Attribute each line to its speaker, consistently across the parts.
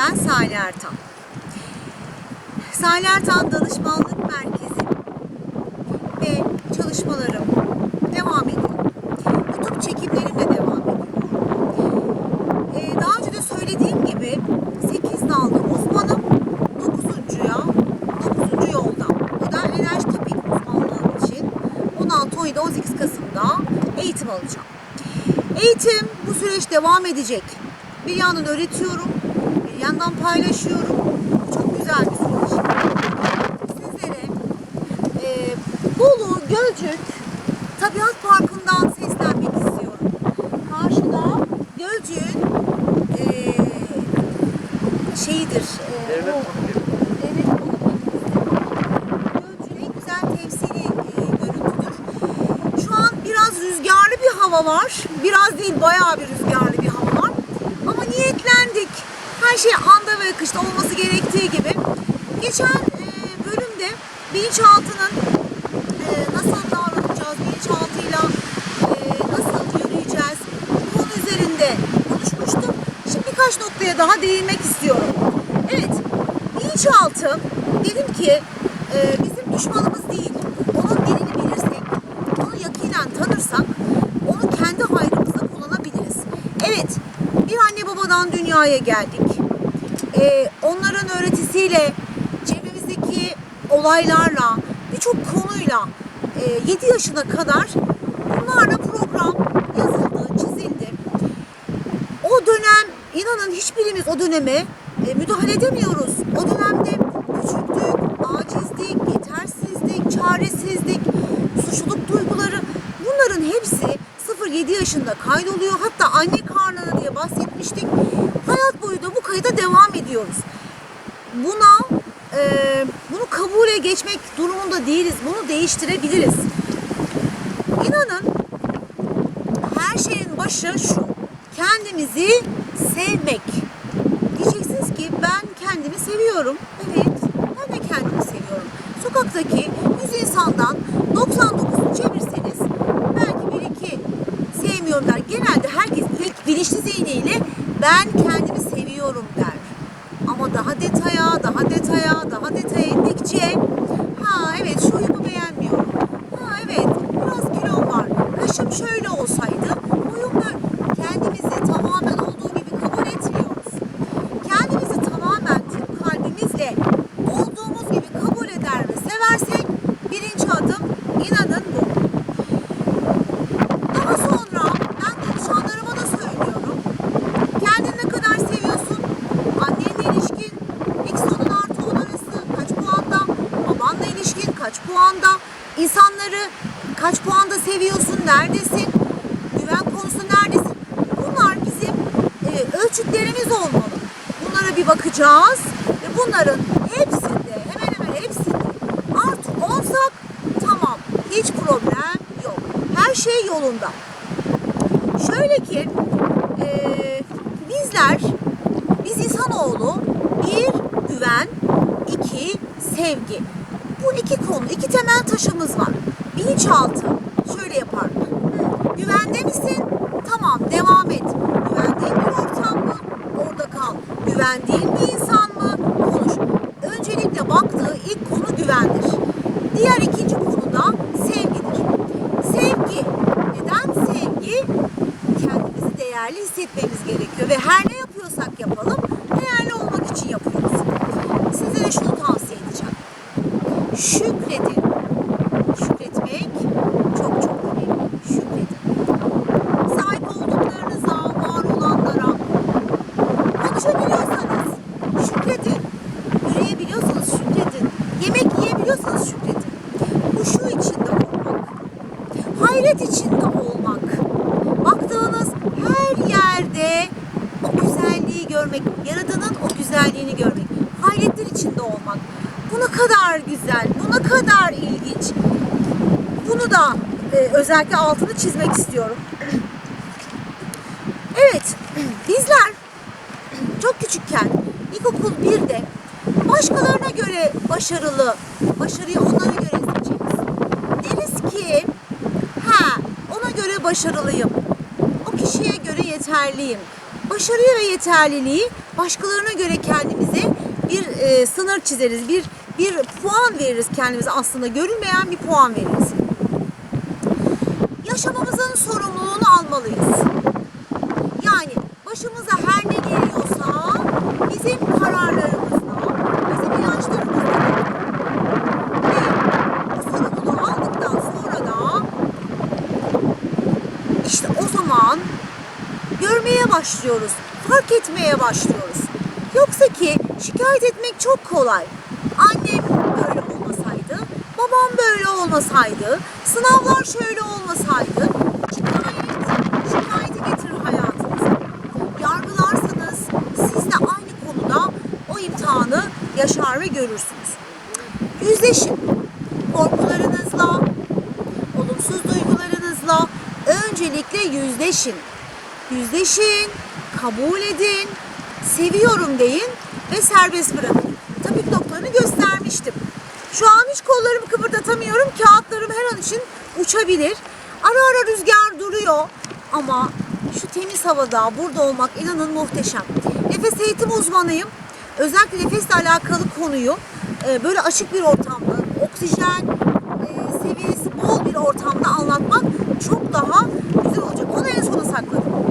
Speaker 1: Ben Salih Ertan. Salih Ertan Danışmanlık Merkezi ve çalışmalarım devam ediyor. YouTube çekimlerim de devam ediyor. Ee, daha önce de söylediğim gibi 8 dalda uzmanım. 9.ya 9. yolda. Da enerji tipik uzmanlığım için 16-17-18 Kasım'da eğitim alacağım. Eğitim bu süreç devam edecek. Bir yandan öğretiyorum, bir yandan paylaşıyorum. Çok güzel bir süreç. Sizlere e, Bolu, Gölcük Tabiat Parkı'ndan seslenmek istiyorum. Karşıda Gölcük'ün e, şeyidir. E, o-. Evet, temsili e, görüntüdür. Şu an biraz rüzgarlı bir hava var. Biraz değil bayağı bir rüzgarlı bir hava var. Ama niyetlendik. Her şey anda ve akışta olması gerektiği gibi. Geçen e, bölümde bilinçaltının e, nasıl davranacağız, bilinçaltıyla e, nasıl yürüyeceğiz bu üzerinde konuşmuştum. Şimdi birkaç noktaya daha değinmek istiyorum. Evet, bilinçaltı dedim ki e, bizim düşmanımız değil. Onun dilini bilirsek, onu yakinen tanırsak onu kendi hayrımıza kullanabiliriz. Evet, bir anne babadan dünyaya geldik. E, onların öğretisiyle, çevremizdeki olaylarla, birçok konuyla e, 7 yaşına kadar bunlarla program yazıldı, çizildi. O dönem inanın hiçbirimiz o döneme e, müdahale edemiyoruz. O dönemde küçüklük, acizlik, yetersizlik, çaresizlik, suçluluk duyguları bunların hepsi 0-7 yaşında kaydoluyor. Ediyoruz. Buna e, bunu kabule geçmek durumunda değiliz. Bunu değiştirebiliriz. İnanın her şeyin başı şu. Kendimizi sevmek. Diyeceksiniz ki ben kendimi seviyorum. Evet, ben de kendimi seviyorum. Sokaktaki 100 insandan 99'unu çevirseniz belki bir iki sevmiyorum der. Genelde herkes ilk bilinçli zihniyle ben kendimi seviyorum der. Ama daha detaya, daha detaya, daha detaya indikçe ha evet şu huyumu beğenmiyorum. Ha evet biraz kilom var. Kaşım şöyle olsaydı boyum böyle. Kendimizi tamamen olduğu gibi kabul etmiyoruz. Kendimizi tamamen tüm kalbimizle olduğumuz gibi kabul eder ve seversek birinci adım inanın bu. Daha sonra ben danışanlarıma da söylüyorum. Kendini ne kadar seviyorsun? Annenle ilişkin, eksi onun artı on arası kaç puanda? Babanla ilişkin kaç puanda? İnsanları kaç puanda seviyorsun? Neredesin? Güven konusu neredesin? Bunlar bizim e, ölçütlerimiz olmalı. Bunlara bir bakacağız ve bunların hepsinde, hemen hemen hepsinde artı olsak tamam hiç problem yok. Her şey yolunda. Şöyle ki eee, bizler biz insanoğlu bir güven, iki sevgi. Bu iki konu, iki temel taşımız var. Bilinçaltı şöyle yapar. Güvende misin? Tamam devam et. Güvendiğin bir ortam mı? Orada kal. Güvendiğin bir insan mı? Konuş. Öncelikle baktığı ilk konu güvendir. Diğer ikinci konu da sevgidir. Sevgi. Neden sevgi? Kendimizi değerli hissetmemiz gerekiyor ve her ne yapıyorsak yapalım değerli olmak için yapıyoruz. Sizlere şunu tavsiye edeceğim. Şükredin. Şükretmek çok çok önemli. Şükredin. Sahip olduklarınıza, var olanlara konuşabiliyorsanız şükredin. Yürüyebiliyorsanız şükredin. Yemek yiyebiliyorsanız şükredin. Huşu içinde olmak. Hayret içinde olmak. Baktığınız her yerde o güzelliği görmek, Yaradan'ın o güzelliğini görmek. Hayretler içinde olmak. Bu ne kadar güzel, bu ne kadar ilginç. Bunu da e, özellikle altını çizmek istiyorum. Evet, bizler çok küçükken ilkokul 1'de başkalarına göre başarılı, başarıyı onlara göre seçeriz. Deriz ki ha ona göre başarılıyım, o kişiye göre yeterliyim. başarıyı ve yeterliliği başkalarına göre kendimize bir e, sınır çizeriz. Bir bir puan veririz kendimize aslında görünmeyen bir puan veririz. Yaşamamızın sorumluluğunu almalıyız. Yani başımıza her ne geliyorsa bizim kararlarımızla, bizim inançlarımızla ve bu sorumluluğu aldıktan sonra da işte o zaman görmeye başlıyoruz, fark etmeye başlıyoruz. Yoksa ki şikayet etmek çok kolay. Annem böyle olmasaydı, babam böyle olmasaydı, sınavlar şöyle olmasaydı, şikayet, şikayeti getirir hayatınıza. Yargılarsanız siz de aynı konuda o imtihanı yaşar ve görürsünüz. Yüzleşin. Korkularınızla, olumsuz duygularınızla öncelikle yüzleşin. Yüzleşin, kabul edin, seviyorum deyin ve serbest bırakın. İçin uçabilir. Ara ara rüzgar duruyor ama şu temiz havada burada olmak inanın muhteşem. Nefes eğitim uzmanıyım. Özellikle nefesle alakalı konuyu e, böyle açık bir ortamda, oksijen e, seviyesi bol bir ortamda anlatmak çok daha güzel olacak. Onu en sona sakladım.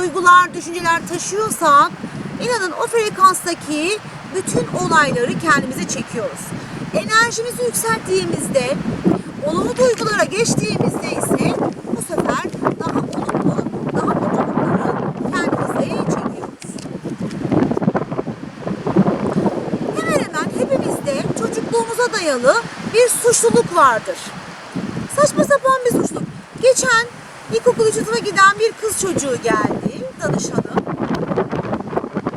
Speaker 1: Duygular, düşünceler taşıyorsak inanın o frekanstaki bütün olayları kendimize çekiyoruz. Enerjimizi yükselttiğimizde, olumlu duygulara geçtiğimizde ise bu sefer daha olumlu, daha mutlulukları kendimize çekiyoruz. Hemen hemen hepimizde çocukluğumuza dayalı bir suçluluk vardır. Saçma sapan bir suçluluk. Geçen ilkokul üçüncüne giden bir kız çocuğu geldi danışanım.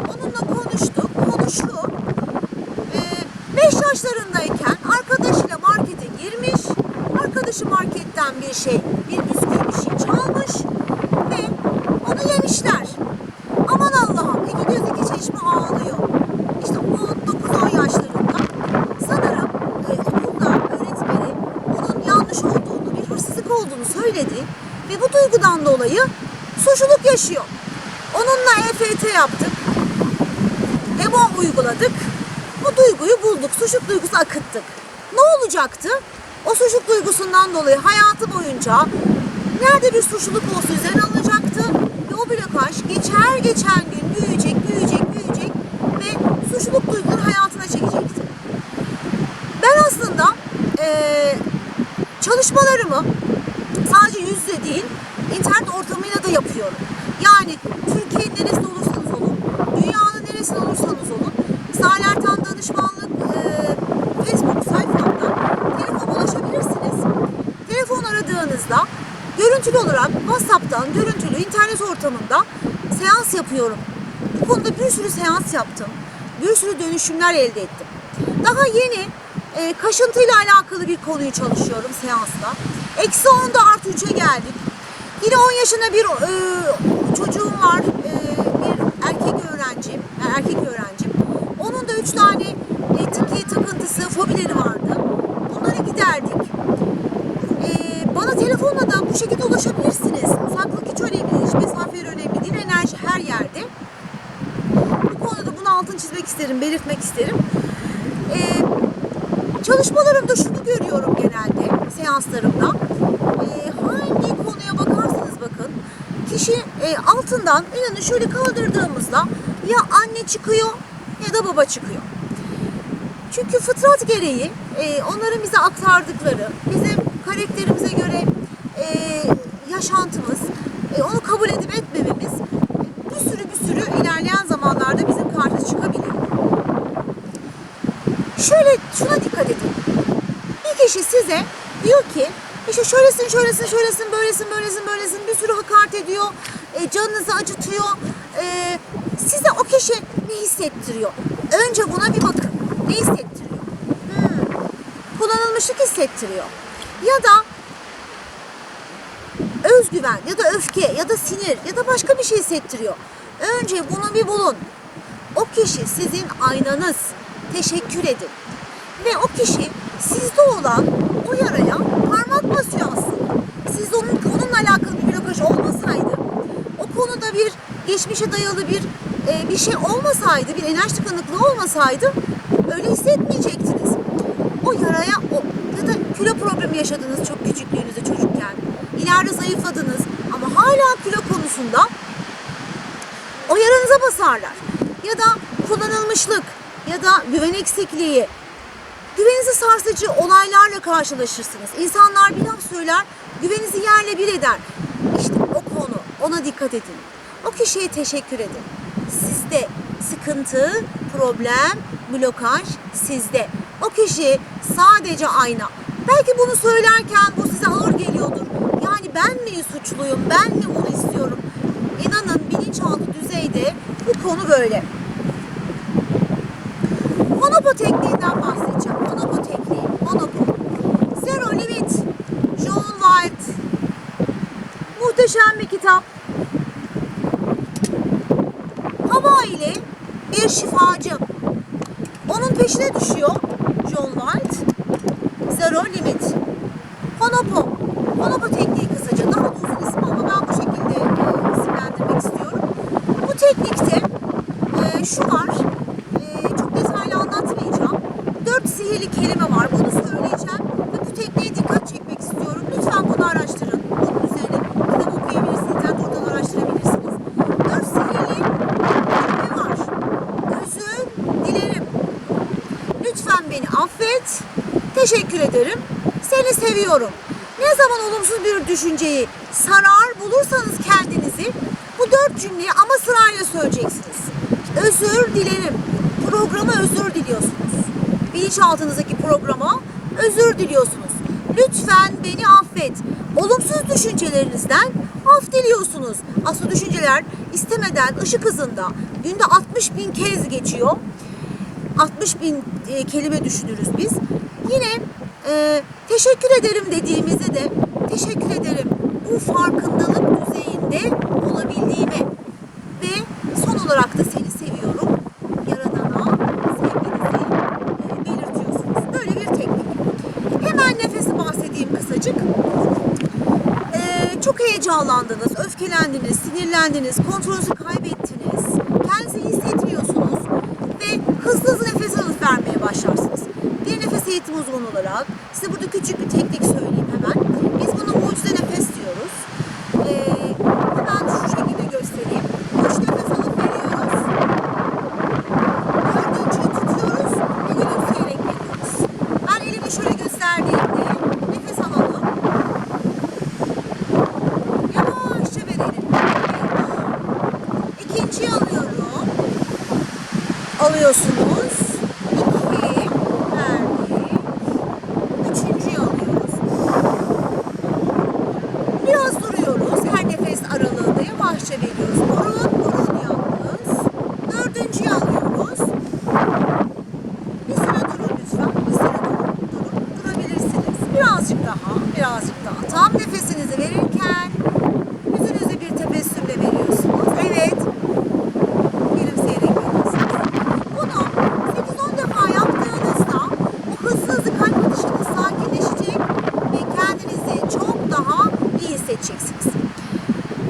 Speaker 1: Onunla konuştuk, konuştu. 5 yaşlarındayken arkadaşıyla markete girmiş. Arkadaşı marketten bir şey, bir bisküvi bir şey çalmış ve onu yemişler. Aman Allah'ım iki göz iki çeşme ağlıyor. İşte o 9-10 yaşlarında sanırım e, okulda öğretmeni bunun yanlış olduğunu, bir hırsızlık olduğunu söyledi ve bu duygudan dolayı suçluluk yaşıyor. Onunla EFT yaptık. EMO uyguladık. Bu duyguyu bulduk. Suçluluk duygusu akıttık. Ne olacaktı? O suçluluk duygusundan dolayı hayatı boyunca nerede bir suçluluk olsa üzerine alınacaktı ve o blokaj geçer geçen gün büyüyecek, büyüyecek, büyüyecek ve suçluluk duyguları hayatına çekecekti. Ben aslında eee, çalışmalarımı sadece yüz yüze değil, internet ortamıyla da yapıyorum. Yani Türkiye'nin neresinde olursanız olun, dünyanın neresinde olursanız olun, Salih Ertan Danışmanlık eee, Facebook sayfamda telefon ulaşabilirsiniz. Telefon aradığınızda görüntülü olarak WhatsApp'tan görüntülü internet ortamında seans yapıyorum. Bu konuda bir sürü seans yaptım. Bir sürü dönüşümler elde ettim. Daha yeni e, kaşıntıyla alakalı bir konuyu çalışıyorum seansta. Eksi 10'da artı 3'e geldik. Yine 10 yaşında bir e, çocuğum var. E, bir erkek öğrencim. yani erkek öğrencim. Onun da 3 tane e, tiki, takıntısı, fobileri vardı. Bunları giderdik. Ee, bana telefonla da bu şekilde ulaşabilirsiniz. Uzaklık hiç önemli değil, mesafe önemli değil. Enerji her yerde. Bu konuda bunu altın çizmek isterim, belirtmek isterim. Ee, çalışmalarımda şunu görüyorum genelde, seanslarımda. Ee, hangi konuya bakarsanız bakın, kişi e, altından inanın şöyle kaldırdığımızda ya anne çıkıyor ya da baba çıkıyor. Çünkü fıtrat gereği e, onların bize aktardıkları, bizim karakterimize göre e, yaşantımız, e, onu kabul edip etmememiz bir sürü bir sürü ilerleyen zamanlarda bizim karşımıza çıkabiliyor. Şöyle şuna dikkat edin. Bir kişi size diyor ki işte şöylesin, şöylesin, şöylesin, böylesin, böylesin, böylesin bir sürü hakaret ediyor, e, canınızı acıtıyor. E, kişi ne hissettiriyor? Önce buna bir bakın. Ne hissettiriyor? Hmm, kullanılmışlık hissettiriyor. Ya da özgüven ya da öfke ya da sinir ya da başka bir şey hissettiriyor. Önce bunu bir bulun. O kişi sizin aynanız. Teşekkür edin. Ve o kişi sizde olan o yaraya parmak basıyor aslında. Siz onun konumla alakalı bir blokaj olmasaydı, o konuda bir geçmişe dayalı bir e, bir şey olmasaydı, bir enerji tıkanıklığı olmasaydı öyle hissetmeyecektiniz. O yaraya o ya da kilo problemi yaşadınız çok küçüklüğünüzde çocukken. İleride zayıfladınız ama hala kilo konusunda o yaranıza basarlar. Ya da kullanılmışlık ya da güven eksikliği. Güveninizi sarsıcı olaylarla karşılaşırsınız. İnsanlar bir laf söyler, güveninizi yerle bir eder. İşte o konu, ona dikkat edin. O kişiye teşekkür edin. Sizde sıkıntı, problem, blokaj sizde. O kişi sadece ayna. Belki bunu söylerken bu size ağır geliyordur. Yani ben mi suçluyum, ben mi bunu istiyorum? İnanın bilinçaltı düzeyde bu konu böyle. Monopo tekniğinden bahsedeceğim. Monopo tekniği. Monopo. Zero Limit. John White. Muhteşem bir kitap. Hava ile bir şifacı. Onun peşine düşüyor John White. Zero Limit. Honopo. Honopo tekniği kısaca. Daha da uzun ismi ama ben bu şekilde e, isimlendirmek istiyorum. Bu teknikte e, şu var. E, çok detaylı anlatmayacağım. Dört sihirli kelime var. Bunu söyleyeceğim. Ve bu tekniğe dikkat çekmek istiyorum. Lütfen bunu araştırın. Bunun üzerine kitap okuyabilirsiniz. İnternet oradan araştırabilirsiniz. Dört sihirli kelime var. Özür dilerim. Lütfen beni affet. Teşekkür ederim. Seni seviyorum. Ne zaman olumsuz bir düşünceyi sarar bulursanız kendinizi bu dört cümleyi ama sırayla söyleyeceksiniz. Özür dilerim. Programa özür diliyorsunuz. Bilinçaltınızdaki programa özür diliyorsunuz. Lütfen beni affet. Olumsuz düşüncelerinizden af diliyorsunuz. Aslında düşünceler istemeden ışık hızında günde 60 bin kez geçiyor. 60 bin e, kelime düşünürüz biz. Yine e, teşekkür ederim dediğimizde de teşekkür ederim bu farkındalık düzeyinde olabildiğime ve son olarak da seni seviyorum Yaradana sevginizi e, belirtiyorsunuz. Böyle bir teknik. Hemen nefesi bahsedeyim kısacık. Ee, çok heyecanlandınız, öfkelendiniz, sinirlendiniz, kontrolünüzü kaybettiniz. Kendinizi hissetmiyorsunuz ve hızlı hızlı nefes alıp vermeye başlarsınız. Bir nefes eğitim uzmanı olarak size burada küçük bir teknik söyleyeyim hemen. Biz buna mucize nefes diyoruz. Ee, hemen şu şekilde göstereyim. Üç nefes alıp veriyoruz. Dördüncüyü tutuyoruz ve gülümseyerek veriyoruz. Ben elimi şöyle gösterdiğimde nefes alalım. Yavaşça verelim. İkinciyi alıyorum. Alıyorsunuz. İki. Verdik. Üçüncüyü alıyoruz. Biraz duruyoruz. Her nefes aralığında yavaşça veriyoruz. Burun, burun yalnız. Dördüncüyü alıyoruz. Bir süre durun lütfen. Bir süre durun. Durun. Durabilirsiniz. Birazcık daha. Birazcık daha. Tam nefesinizi verirken yüzünüze bir tebessümle veriyorsunuz. Evet. Gülümseyerek veriyorsunuz. Bunu 8-10 defa yaptığınızda o hızlı hızlı kalp atışınız sakinleşecek ve kendinizi çok daha iyi hissedeceksiniz.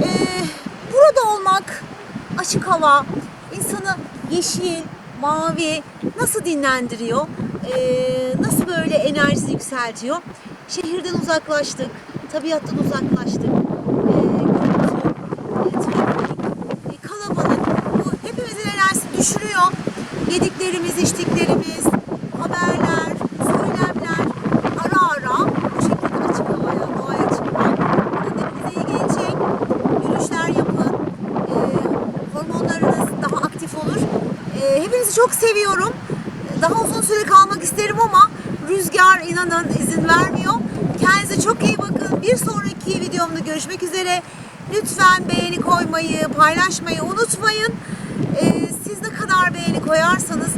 Speaker 1: Ee, burada olmak, açık hava, insanı yeşil, mavi nasıl dinlendiriyor? Ee, nasıl böyle enerjisi yükseltiyor? Şehirden uzaklaştık, tabiattan uzaklaştık. Ee, kalabalık. Bu hepimizin enerjisini düşürüyor. Yediklerimiz, içtiklerimiz, haberler, söylemler ara ara bu şekilde açık havaya, doğaya çıkmak. Hepinize iyi gelecek. Yürüyüşler yapın. E, hormonlarınız daha aktif olur. Çok seviyorum. Daha uzun süre kalmak isterim ama rüzgar inanın izin vermiyor. Kendinize çok iyi bakın. Bir sonraki videomda görüşmek üzere. Lütfen beğeni koymayı, paylaşmayı unutmayın. E, siz ne kadar beğeni koyarsanız